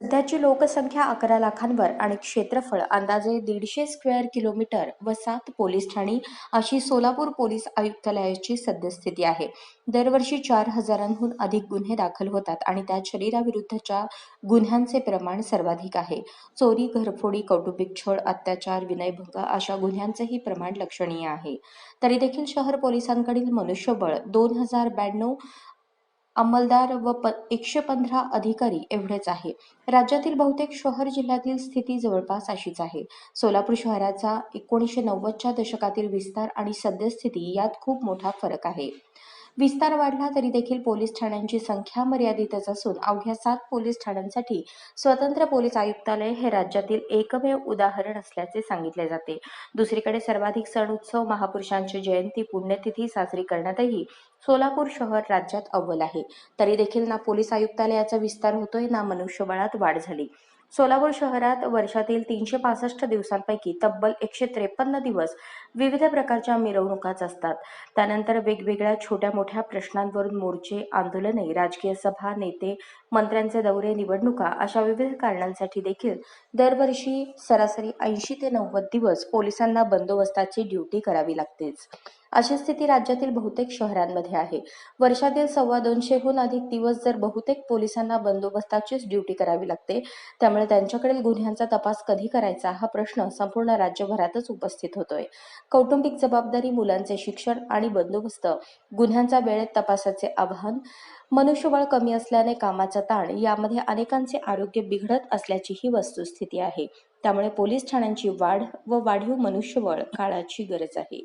सध्याची लोकसंख्या अकरा लाखांवर आणि क्षेत्रफळ अंदाजे दीडशे स्क्वेअर किलोमीटर व सात पोलीस ठाणी अशी सोलापूर पोलीस आयुक्तालयाची सद्यस्थिती आहे. दरवर्षी चार हजारांहून अधिक गुन्हे दाखल होतात आणि त्यात शरीराविरुद्धच्या गुन्ह्यांचे प्रमाण सर्वाधिक आहे. चोरी घरफोडी कौटुंबिक छळ अत्याचार विनयभंग अशा गुन्ह्यांचेही प्रमाण लक्षणीय आहे. तरी देखील शहर पोलिसांकडील मनुष्यबळ दोन हजार ब्याण्णव अंमलदार व प एकशे पंधरा अधिकारी एवढेच आहे. राज्यातील बहुतेक शहर जिल्ह्यातील स्थिती जवळपास अशीच आहे. सोलापूर शहराचा एकोणीसशे नव्वदच्या दशकातील विस्तार आणि सद्यस्थिती यात खूप मोठा फरक आहे. विस्तार वाढला तरी देखील पोलीस ठाण्यांची संख्या मर्यादितच असून अवघ्या सात पोलीस ठाण्यांसाठी स्वतंत्र पोलीस आयुक्तालय हे राज्यातील एकमेव उदाहरण असल्याचे सांगितले जाते. दुसरीकडे सर्वाधिक सण उत्सव महापुरुषांची जयंती पुण्यतिथी साजरी करण्यातही सोलापूर शहर राज्यात अव्वल आहे. तरी देखील ना पोलीस आयुक्तालयाचा विस्तार होतोय ना मनुष्यबळात वाढ झाली. सोलापूर शहरात वर्षातील तीनशे पासष्ट दिवसांपैकी तब्बल एकशे त्रेपन्न दिवस विविध प्रकारच्या मिरवणुकाच असतात. त्यानंतर वेगवेगळ्या छोट्या मोठ्या प्रश्नांवरून मोर्चे आंदोलने राजकीय सभा नेते मंत्र्यांचे दौरे निवडणुका अशा विविध कारणांसाठी देखील दरवर्षी सरासरी ऐंशी ते नव्वद दिवस पोलिसांना बंदोबस्ताची ड्युटी करावी लागतेच. अशी स्थिती राज्यातील बहुतेक शहरांमध्ये आहे. वर्षातील सव्वा दोनशेहून अधिक दिवस जर बहुतेक पोलिसांना बंदोबस्ताचीच ड्युटी करावी लागते त्यामुळे त्यांच्याकडील गुन्ह्यांचा तपास कधी करायचा हा प्रश्न संपूर्ण राज्यभरातच उपस्थित होतोय. कौटुंबिक जबाबदारी मुलांचे शिक्षण आणि बंदोबस्त गुन्ह्यांचा वेळेत तपासाचे आव्हान मनुष्यबळ कमी असल्याने कामाचा ताण यामध्ये अनेकांचे आरोग्य बिघडत असल्याची ही वस्तुस्थिती आहे. त्यामुळे पोलीस ठाण्यांची वाढ व वाढीव मनुष्यबळ काळाची गरज आहे.